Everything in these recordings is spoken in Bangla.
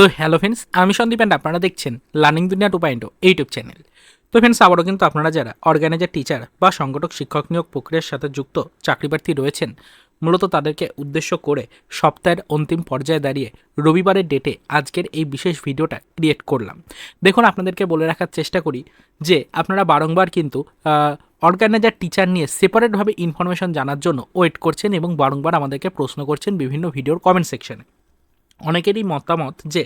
তো হ্যালো ফ্রেন্ডস আমি সন্দীপ অ্যান্ড আপনারা দেখছেন learning Duniya two point YouTube channel তো ফ্রেন্ডস আবারও কিন্তু আপনারা যারা অর্গানাইজার টিচার বা সংগঠক শিক্ষক নিয়োগ প্রক্রিয়ার সাথে যুক্ত চাকরিপ্রার্থী রয়েছেন, মূলত তাদেরকে উদ্দেশ্য করে সপ্তাহের অন্তিম পর্যায়ে দাঁড়িয়ে রবিবারের ডেটে আজকের এই বিশেষ ভিডিওটা ক্রিয়েট করলাম। দেখুন, আপনাদেরকে বলে রাখার চেষ্টা করি যে, আপনারা বারংবার কিন্তু অর্গানাইজার টিচার নিয়ে সেপারেটভাবে ইনফরমেশন জানার জন্য ওয়েট করছেন এবং বারংবার আমাদেরকে প্রশ্ন করছেন বিভিন্ন ভিডিওর কমেন্ট সেকশনে অনেকেরই মতামত যে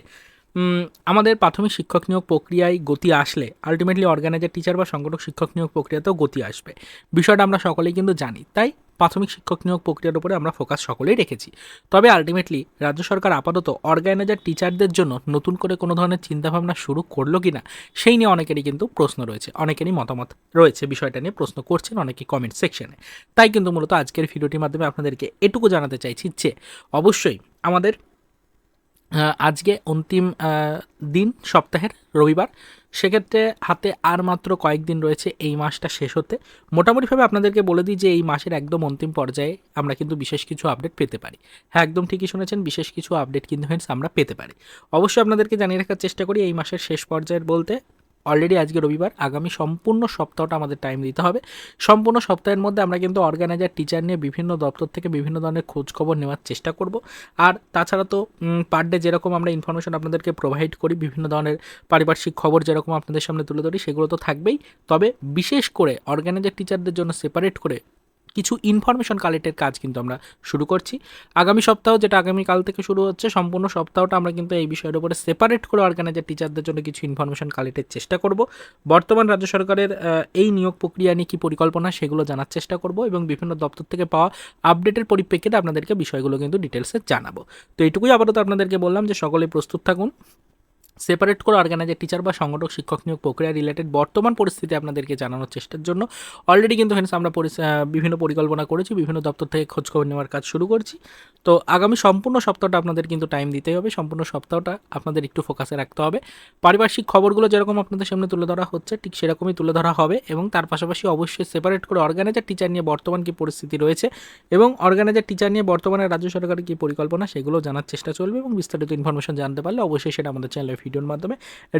আমাদের প্রাথমিক শিক্ষক নিয়োগ প্রক্রিয়ায় গতি আসলে আলটিমেটলি অর্গানাইজার টিচার বা সংগঠক শিক্ষক নিয়োগ প্রক্রিয়াতেও গতি আসবে। বিষয়টা আমরা সকলেই কিন্তু জানি, তাই প্রাথমিক শিক্ষক নিয়োগ প্রক্রিয়ার উপরে আমরা ফোকাস সকলেই রেখেছি। তবে আলটিমেটলি রাজ্য সরকার আপাতত অর্গানাইজার টিচারদের জন্য নতুন করে কোনো ধরনের চিন্তাভাবনা শুরু করল কি না সেই নিয়ে অনেকেরই কিন্তু প্রশ্ন রয়েছে, অনেকেরই মতামত রয়েছে, বিষয়টা নিয়ে প্রশ্ন করছেন অনেকে কমেন্ট সেকশনে তাই কিন্তু মূলত আজকের ভিডিওটির মাধ্যমে আপনাদেরকে এটুকু জানাতে চাইছি যে, অবশ্যই আমাদের আজকে অন্তিম দিন সপ্তাহের রবিবার। সেক্ষেত্রে হাতে আর মাত্র কয়েকদিন রয়েছে এই মাসটা শেষ হতে। মোটামুটিভাবে আপনাদেরকে বলে দিই যে এই মাসের একদম অন্তিম পর্যায়ে আমরা কিন্তু বিশেষ কিছু আপডেট পেতে পারি। হ্যাঁ একদম ঠিকই শুনেছেন, বিশেষ কিছু আপডেট কিন্তু হ্যান্ডস আমরা পেতে পারি। অবশ্যই আপনাদেরকে জানিয়ে রাখার চেষ্টা করি এই মাসের শেষ পর্যায়ের বলতে। অলরেডি আজকে রবিবার, আগামী সম্পূর্ণ সপ্তাহটা আমাদের টাইম দিতে হবে। সম্পূর্ণ সপ্তাহের মধ্যে আমরা কিন্তু অর্গানাইজার টিচার নিয়ে বিভিন্ন দপ্তর থেকে বিভিন্ন ধরনের খোঁজ খবর নেওয়ার চেষ্টা করব। আর তাছাড়া তো পার ডে যেরকম আমরা ইনফরমেশন আপনাদেরকে প্রোভাইড করি, বিভিন্ন ধরনের পারিপার্শ্বিক খবর যেরকম আপনাদের সামনে তুলে ধরি, সেগুলো তো থাকবেই। তবে বিশেষ করে অর্গানাইজার টিচারদের জন্য সেপারেট করে কিছু ইনফরমেশন কালেক্টের কাজ কিন্তু আমরা শুরু করছি। আগামী সপ্তাহ যেটা আগামীকাল থেকে শুরু হচ্ছে, সম্পূর্ণ সপ্তাহটা আমরা কিন্তু এই বিষয়ের উপরে সেপারেট করে অর্গানাইজার টিচারদের জন্য কিছু ইনফরমেশন কালেক্টের চেষ্টা করব। বর্তমান রাজ্য সরকারের এই নিয়োগ প্রক্রিয়া নিয়ে কী পরিকল্পনা সেগুলো জানার চেষ্টা করব এবং বিভিন্ন দপ্তর থেকে পাওয়া আপডেটের পরিপ্রেক্ষিতে আপনাদেরকে বিষয়গুলো কিন্তু ডিটেলসে জানাব। তো এইটুকুই আপাতত আপনাদেরকে বললাম যে সকলে প্রস্তুত থাকুন। সেপারেট করে অর্গানাইজার টিচার বা সংগঠক, শিক্ষক নিয়োগ প্রক্রিয়া রিলেটেড বর্তমান পরিস্থিতি আপনাদেরকে জানানোর চেষ্টার জন্য। অলরেডি কিন্তু ফ্রেন্ডস আমরা বিভিন্ন পরিকল্পনা করেছি, বিভিন্ন দপ্তর থেকে খোঁজখবর নেওয়ার কাজ শুরু করছি। তো আগামী সম্পূর্ণ সপ্তাহটা আপনাদের কিন্তু টাইম দিতেই হবে, সম্পূর্ণ সপ্তাহটা আপনাদের একটু ফোকাসে রাখতে হবে। পারিপার্শ্বিক খবরগুলো যেরকম আপনাদের সামনে তুলে ধরা হচ্ছে, ঠিক সেরকমই তুলে ধরা হবে এবং তার পাশাপাশি অবশ্যই সেপারেট করে অর্গানাইজার টিচার নিয়ে বর্তমান কী পরিস্থিতি রয়েছে এবং অর্গানাইজার টিচার নিয়ে বর্তমানে রাজ্য সরকারের কী পরিকল্পনা, সেগুলো জানার চেষ্টা চলবে এবং বিস্তারিত ইনফরমেশন জানতে পারলে অবশ্যই সেটা আমাদের চ্যানেলের ভিডিওর মাধ্যমে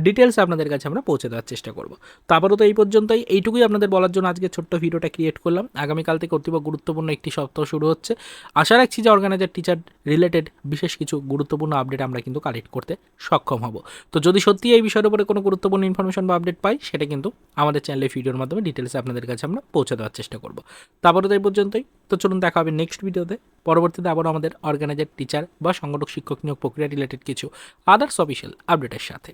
ডিটেলস আপনাদের কাছে আমরা পৌঁছে দেওয়ার চেষ্টা করব। তো আপাতত এই পর্যন্তই। এইটুকুই আপনাদের বলার জন্য আজকে ছোট্ট ভিডিওটা ক্রিয়েট করলাম। আগামীকাল থেকে অতীব গুরুত্বপূর্ণ একটি সপ্তাহ শুরু হচ্ছে। আশা রাখছি যে অর্গানাইজার টিচার রিলেটেড বিশেষ কিছু গুরুত্বপূর্ণ আপডেট আমরা কিন্তু কালেক্ট করতে সক্ষম হব। তো যদি সত্যি এই বিষয়ের উপরে কোনো গুরুত্বপূর্ণ ইনফরমেশন বা আপডেট পাই, সেটা কিন্তু আমাদের চ্যানেলের ভিডিওর মাধ্যমে ডিটেলসে আপনাদের কাছে আমরা পৌঁছে দেওয়ার চেষ্টা করব। তো এই পর্যন্তই। তো চলুন দেখা হবে নেক্সট ভিডিওতে পরবর্তীতে আবারও আমাদের অর্গানাইজার টিচার বা সংগঠক, শিক্ষক নিয়োগ প্রক্রিয়া রিলেটেড কিছু আদার্স অফিসিয়াল আপডেটের সাথে।